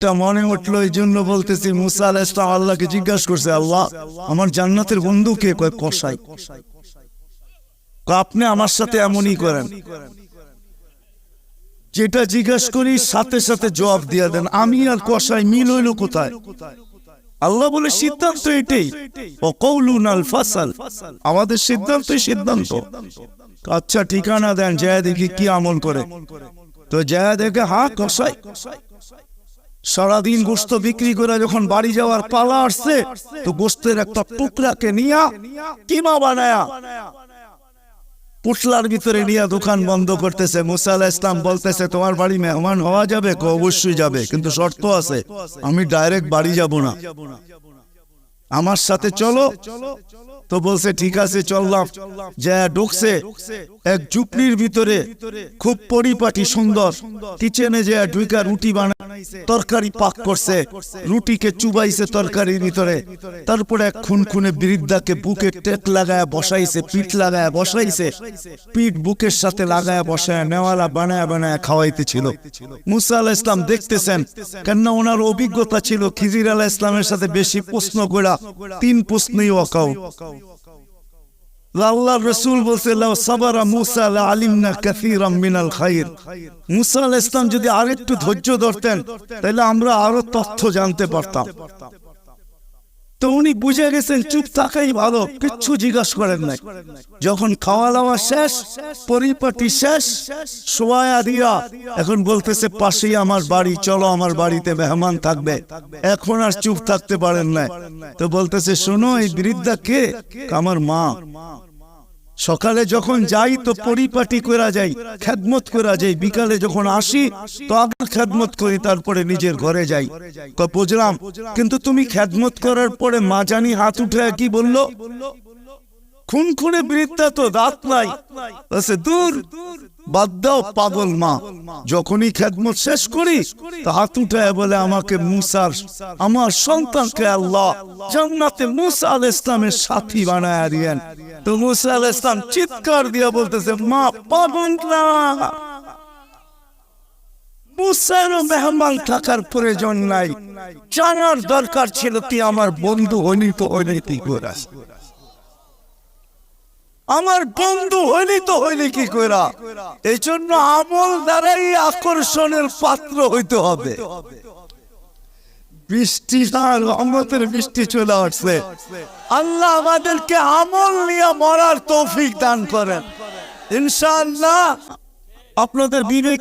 এটা মনে উঠল এই জন্য বলতেছি মুসা আলাহ আল্লাহকে জিজ্ঞাসা করছে আল্লাহ আমার জান্নাতের বন্ধু কে? কয় কয়, আপনি আমার সাথে এমনই করেন। যেটা জিজ্ঞাসা করি সাথে সাথে জবাব দিয়ে দেন আমি আর কসাই মিল হইল কোথায়? আল্লাহ বলে সিদ্ধান্ত এটাই। ও কৌলুন আল ফাসাল আমাদের সিদ্ধান্তই সিদ্ধান্ত। আচ্ছা ঠিকানা দেন জয়া দেখি কি আমল করে। তো জয়া দেখে হ্যাঁ কসাই। সারাদিন গোস্ত বিক্রি করে যখন বাড়ি যাওয়ার পালা আসছে, তো গোস্তের একটা টুকরাকে নিয়া কিমা বানায়া পুটলার ভিতরে নিয়ে দোকান বন্ধ করতেছে। মুসা আলাহ ইসলাম বলতেছে, তোমার বাড়ি মেহমান হওয়া যাবে অবশ্যই যাবে, কিন্তু শর্ত আছে, আমি ডাইরেক্ট বাড়ি যাব না। আমার সাথে চলো। তো বলছে, ঠিক আছে, চললাম। যা ঢুকছে, এক ঝুপড়ির ভিতরে খুব পরিপাটি সুন্দর, কিচেনে যে ঢুইকা রুটি বানাইছে তরকারি পাক করছে। রুটিকে চুবাইছে তরকারির ভিতরে। তারপরে এক খুন খুনে বৃদ্ধাকে বুকে টেক লাগায় বসাইছে পিঠ লাগায় বসাইছে। পিঠ বুকের সাথে লাগায় বসায় নেওয়ালা বানায় বানায় খাওয়াইতেছিল। মুসা আলাহ ইসলাম দেখতেছেন কেননা ওনার অভিজ্ঞতা ছিল খিজির আলাহ ইসলামের সাথে বেশি প্রশ্ন করা তিন প্রশ্নই অকাউ আল্লাহ রসুল বলছে ইসলাম যদি আরেকটু ধৈর্য ধরতেন, তাহলে আমরা আরও তথ্য জানতে পারতাম। তো উনি বুঝে গেছেন, চুপ থাকাই ভালো, কিচ্ছু জিজ্ঞাসা করেন নাই। যখন খাওয়া দাওয়া শেষ, পরিপাটি শেষ সোয়া দিয়া এখন বলতেছে, পাশেই আমার বাড়ি, চলো আমার বাড়িতে মেহমান থাকবে। এখন আর চুপ থাকতে পারেন না তো বলতেছে, শোনো, এই বৃদ্ধা কে? আমার মা। সকালে যখন যাই তো পরিপাটি করা যাই, খেদমত করা যাই, বিকালে যখন আসি তো আগে খেদমত করি, তারপরে নিজের ঘরে যাই। বুঝলাম? কিন্তু তুমি খেদমত করার পরে মা জানি হাত উঠে কি বলল? খুন খুনে বৃদ্ধা তো দাঁত নাই। দূর, বাদ দাও পাগল মা। যখনই খেদমত শেষ করি, তো হাত উঠায় বলে আমাকে মুসার, আমার সন্তানকে আল্লাহ জান্নাতে মুসা আল ইসলামের সাথী বানায় দিয়েন। তো মুসা আল ইসলাম চিৎকার দিয়ে বলতেছে, মা জানার দরকার ছিল, তুই আমার বন্ধু হইনি তুই করে আমার বন্ধু হইলি কি কইরা এই জন্য আমল দ্বারাই আকর্ষণের পাত্র হইতে হবে। বৃষ্টি রহমতের বৃষ্টি চলে আসছে। আল্লাহ আমাদেরকে আমল নিয়ে মরার তৌফিক দান করেন। ইনশাআল্লাহ আপনাদের বিবেক